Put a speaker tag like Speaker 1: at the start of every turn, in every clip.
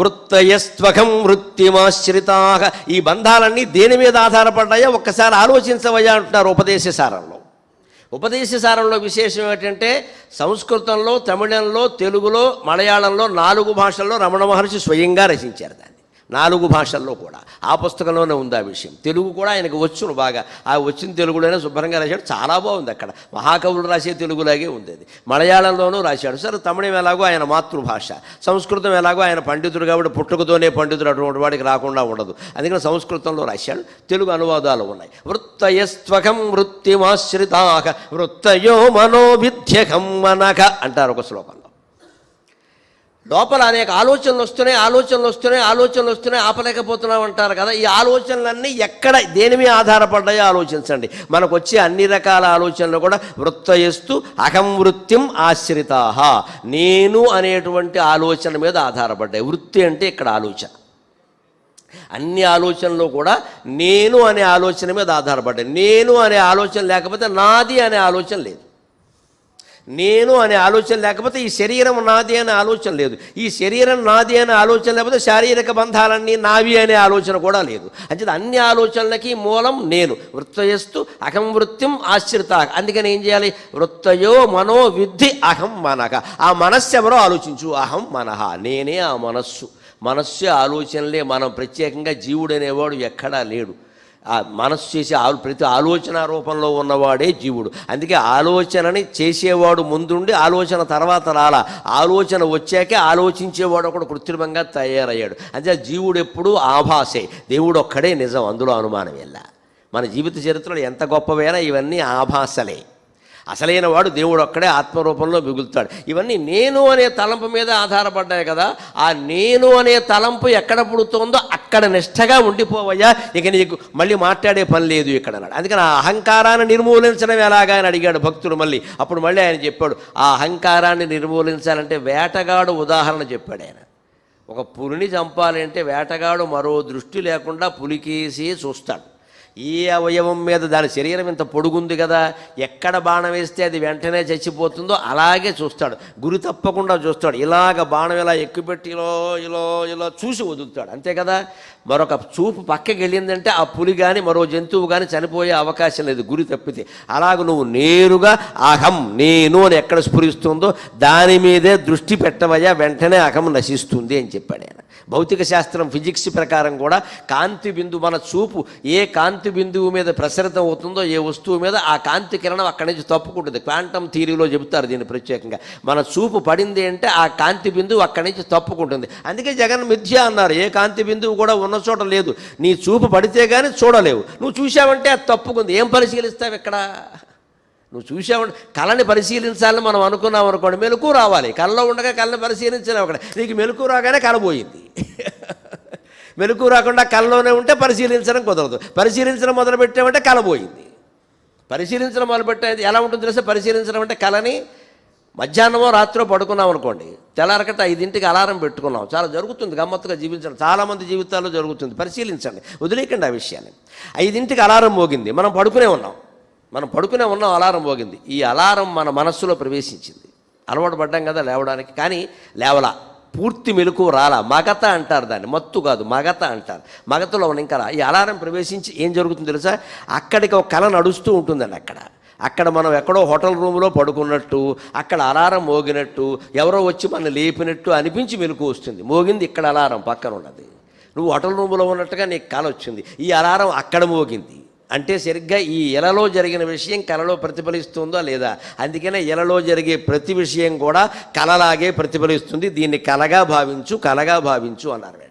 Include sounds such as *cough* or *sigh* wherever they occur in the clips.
Speaker 1: వృత్తయస్త్వకం వృత్తిమాశ్రితా. ఈ బంధాలన్నీ దేని మీద ఆధారపడ్డాయో ఒక్కసారి ఆలోచించవయ్యా అంటున్నారు ఉపదేశ సారంలో. ఉపదేశ సారంలో విశేషం ఏంటంటే సంస్కృతంలో తమిళంలో తెలుగులో మలయాళంలో నాలుగు భాషల్లో రమణ మహర్షి స్వయంగా రచించారు దాన్ని. నాలుగు భాషల్లో కూడా. ఆ పుస్తకంలోనే ఉంది ఆ విషయం. తెలుగు కూడా ఆయనకు వచ్చును బాగా. ఆ వచ్చిన తెలుగులోనే శుభ్రంగా రాశాడు. చాలా బాగుంది అక్కడ. మహాకవులు రాసే తెలుగులాగే ఉంది అది. మలయాళంలోనూ రాశాడు. సరే తమిళం ఎలాగో ఆయన మాతృభాష. సంస్కృతం ఎలాగో ఆయన పండితుడు కాబట్టి పుట్టుకతోనే పండితుడు అటువంటి వాడికి రాకుండా ఉండదు. అందుకని సంస్కృతంలో రాశాడు. తెలుగు అనువాదాలు ఉన్నాయి. వృత్తయస్త్వకం వృత్తిమాశ్రితాక వృత్తయో మనోభిధ్యకం మనక అంటారు ఒక శ్లోకంలో. లోపల అనేక ఆలోచనలు వస్తున్నాయి ఆలోచనలు వస్తున్నాయి ఆలోచనలు వస్తున్నాయి ఆపలేకపోతున్నాం అంటారు కదా. ఈ ఆలోచనలన్నీ ఎక్కడ దేని మీద ఆధారపడ్డాయో ఆలోచించండి. మనకు వచ్చే అన్ని రకాల ఆలోచనలు కూడా వృత్తయస్తు అహం వృత్తిం ఆశ్రితా నేను అనేటువంటి ఆలోచన మీద ఆధారపడ్డాయి. వృత్తి అంటే ఇక్కడ ఆలోచన. అన్ని ఆలోచనలు కూడా నేను అనే ఆలోచన మీద ఆధారపడ్డాయి. నేను అనే ఆలోచన లేకపోతే నాది అనే ఆలోచన లేదు. నేను అనే ఆలోచన లేకపోతే ఈ శరీరం నాది అనే ఆలోచన లేదు. ఈ శరీరం నాది అనే ఆలోచన లేకపోతే శారీరక బంధాలన్నీ నావి అనే ఆలోచన కూడా లేదు. అంటే అన్ని ఆలోచనలకి మూలం నేను. వృత్తయస్తు అహం వృత్తిం ఆశ్రిత. అందుకని ఏం చేయాలి? వృత్తయో మనో విద్ధి అహం మనక ఆ మనస్సు ఎవరో ఆలోచించు. అహం మనహ నేనే ఆ మనస్సు. మనస్సు ఆలోచనలే మనం. ప్రత్యేకంగా జీవుడు అనేవాడు ఎక్కడా లేడు. మనస్సు చేసే ఆ ప్రతి ఆలోచన రూపంలో ఉన్నవాడే జీవుడు. అందుకే ఆలోచనని చేసేవాడు ముందుండి ఆలోచన తర్వాత రాలా. ఆలోచన వచ్చాకే ఆలోచించేవాడు ఒకడు కృత్రిమంగా తయారయ్యాడు. అంతే జీవుడు ఎప్పుడూ ఆభాసే. దేవుడు ఒక్కడే నిజం అందులో అనుమానం వెళ్ళా మన జీవిత చరిత్రలో ఎంత గొప్పవైనా ఇవన్నీ ఆభాసలే. అసలైన వాడు దేవుడు ఒక్కడే ఆత్మరూపంలో మిగులుతాడు. ఇవన్నీ నేను అనే తలంపు మీద ఆధారపడ్డాయి కదా. ఆ నేను అనే తలంపు ఎక్కడ పుడుతోందో అక్కడ నిష్టగా ఉండిపోవయ్యా. ఇక నీకు మళ్ళీ మాట్లాడే పని లేదు ఇక్కడ అన్నాడు. అందుకని ఆ అహంకారాన్ని నిర్మూలించడం ఎలాగా అని అడిగాడు భక్తుడు మళ్ళీ. అప్పుడు మళ్ళీ ఆయన చెప్పాడు ఆ అహంకారాన్ని నిర్మూలించాలంటే వేటగాడు ఉదాహరణ చెప్పాడు ఆయన. ఒక పులిని చంపాలంటే వేటగాడు మరో దృష్టి లేకుండా పులికేసి చూస్తాడు. ఈ అవయవం మీద దాని శరీరం ఇంత పొడుగుంది కదా ఎక్కడ బాణం వేస్తే అది వెంటనే చచ్చిపోతుందో అలాగే చూస్తాడు. గురి తప్పకుండా చూస్తాడు. ఇలాగ బాణం ఇలా ఎక్కుపెట్టి ఇలా ఇలా ఇలా చూసి వదులుతాడు. అంతే కదా? మరొక చూపు పక్కకి వెళ్ళిందంటే ఆ పులి కానీ మరో జంతువు కానీ చనిపోయే అవకాశం లేదు. గురి తప్పితే. అలాగ నువ్వు నేరుగా అహం నేను అని ఎక్కడ స్ఫురిస్తుందో దాని మీదే దృష్టి పెట్టవయ్యా వెంటనే అహం నశిస్తుంది అని చెప్పాడు ఆయన. భౌతిక శాస్త్రం ఫిజిక్స్ ప్రకారం కూడా కాంతి బిందు మన చూపు. ఏ కాంతి బిందువు మీద ప్రసరితం అవుతుందో ఏ వస్తువు మీద ఆ కాంతి కిరణం అక్కడి నుంచి తప్పుకుంటుంది. క్వాంటమ్ థీరీలో చెబుతారు దీన్ని ప్రత్యేకంగా. మన చూపు పడింది అంటే ఆ కాంతి బిందువు అక్కడి నుంచి తప్పుకుంటుంది. అందుకే జగన్ మిథ్య అన్నారు ఏ కాంతి బిందువు కూడా ఉన్న చోట లేదు. నీ చూపు పడితే కానీ చూడలేవు. నువ్వు చూసావంటే అది తప్పుకుంది. ఏం పరిశీలిస్తావు ఇక్కడ? నువ్వు చూసావు కళని పరిశీలించాలని మనం అనుకున్నాం అనుకోండి మెలకు రావాలి. కళ్ళలో ఉండగా కళ్ళని పరిశీలించాలి అక్కడ. నీకు మెలకు రాగానే కళ పోయింది. *laughs* మెలకు రాకుండా కళ్ళలోనే ఉంటే పరిశీలించడం కుదరదు. పరిశీలించడం మొదలుపెట్టామంటే కళ పోయింది. పరిశీలించడం మొదలుపెట్టేది ఎలా ఉంటుందో తెలిస్తే పరిశీలించడం అంటే కళని మధ్యాహ్నమో రాత్రో పడుకున్నాం అనుకోండి. తెల్లారకట ఐదింటికి అలారం పెట్టుకున్నాం. చాలా జరుగుతుంది గమ్మత్తుగా జీవించడం. చాలామంది జీవితాల్లో జరుగుతుంది. పరిశీలించండి. వదిలేకండి ఆ విషయాన్ని. ఐదింటికి అలారం మోగింది. మనం పడుకునే ఉన్నాం. మనం పడుకునే ఉన్నాం అలారం మోగింది. ఈ అలారం మన మనస్సులో ప్రవేశించింది. అలవాటు పడ్డాం కదా లేవడానికి. కానీ లేవలా. పూర్తి మెలకు రాలా. మగత అంటారు దాన్ని. మత్తు కాదు మగత అంటారు. మగతలో ఉన్న ఇంకా ఈ అలారం ప్రవేశించి ఏం జరుగుతుంది తెలుసా? అక్కడికి ఒక కళ నడుస్తూ ఉంటుందండి అక్కడ. అక్కడ మనం ఎక్కడో హోటల్ రూమ్లో పడుకున్నట్టు అక్కడ అలారం మోగినట్టు ఎవరో వచ్చి మనం లేపినట్టు అనిపించి మెలకు వస్తుంది. మోగింది ఇక్కడ అలారం పక్కన ఉన్నది నువ్వు హోటల్ రూమ్లో ఉన్నట్టుగా నీకు కళ వచ్చింది. ఈ అలారం అక్కడ మోగింది. అంటే సరిగ్గా ఈ ఎలలో జరిగిన విషయం కళలో ప్రతిఫలిస్తుందా లేదా? అందుకనే ఎలలో జరిగే ప్రతి విషయం కూడా కళలాగే ప్రతిఫలిస్తుంది. దీన్ని కలగా భావించు కలగా భావించు అన్నారు వెంటనే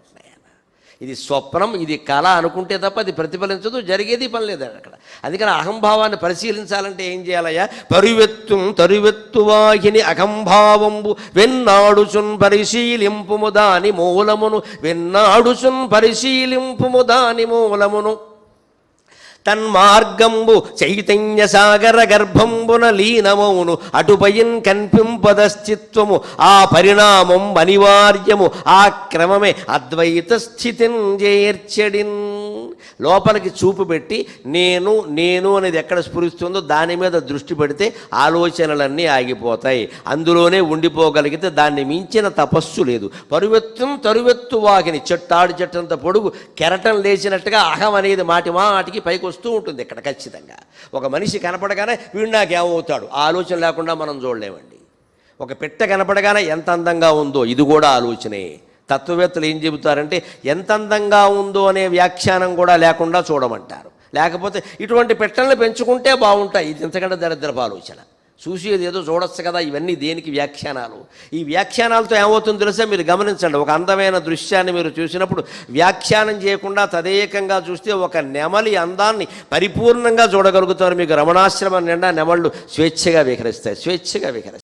Speaker 1: ఇది స్వప్నం ఇది కళ అనుకుంటే తప్ప అది ప్రతిఫలించదు జరిగేది పని లేదు అక్కడ. అందుకని అహంభావాన్ని పరిశీలించాలంటే ఏం చేయాలయ్యా? పరువెత్తు తరువెత్తు వాహిని అహంభావంబు వెన్నాడుచున్ పరిశీలింపుము దాని మూలమును వెన్నాడుచున్ పరిశీలింపుము దాని మూలమును. తన్మార్గంబు చైతన్య సాగర గర్భంబున లీనమౌను అటుపయిన్ కన్పింపదశ్చిత్వము ఆ పరిణామం అనివార్యము ఆ క్రమమే అద్వైత స్థితిన్ చేర్చడిన్ లోపలికి చూపు పెట్టి నేను నేను అనేది ఎక్కడ స్ఫురిస్తుందో దాని మీద దృష్టి పెడితే ఆలోచనలన్నీ ఆగిపోతాయి. అందులోనే ఉండిపోగలిగితే దాన్ని మించిన తపస్సు లేదు. పరువెత్తం తరువెత్తు వాకిని చెట్టాడు చెట్టంత పొడుగు కెరటం లేచినట్టుగా అహం అనేది మాటి మాటికి పైకి వస్తూ ఉంటుంది ఇక్కడ ఖచ్చితంగా. ఒక మనిషి కనపడగానే వీడు నాకేమవుతాడు ఆలోచన లేకుండా మనం చూడలేమండి. ఒక పెట్టె కనపడగానే ఎంత అందంగా ఉందో ఇది కూడా ఆలోచనే. తత్వవేత్తలు ఏం చెబుతారంటే ఎంత అందంగా ఉందో అనే వ్యాఖ్యానం కూడా లేకుండా చూడమంటారు. లేకపోతే ఇటువంటి పెట్టెలను పెంచుకుంటే బాగుంటాయి. ఇది ఇంతకంటే దరిద్రపు ఆలోచన. చూసేది ఏదో చూడొచ్చు కదా ఇవన్నీ దేనికి వ్యాఖ్యానాలు? ఈ వ్యాఖ్యానాలతో ఏమవుతుందో తెలుసా? మీరు గమనించండి. ఒక అందమైన దృశ్యాన్ని మీరు చూసినప్పుడు వ్యాఖ్యానం చేయకుండా తదేకంగా చూస్తే ఒక నెమలి అందాన్ని పరిపూర్ణంగా చూడగలుగుతారు. మీకు రమణాశ్రమం నిండా నెమళ్ళు స్వేచ్ఛగా విహరిస్తాయి. స్వేచ్ఛగా విహరిస్తాయి.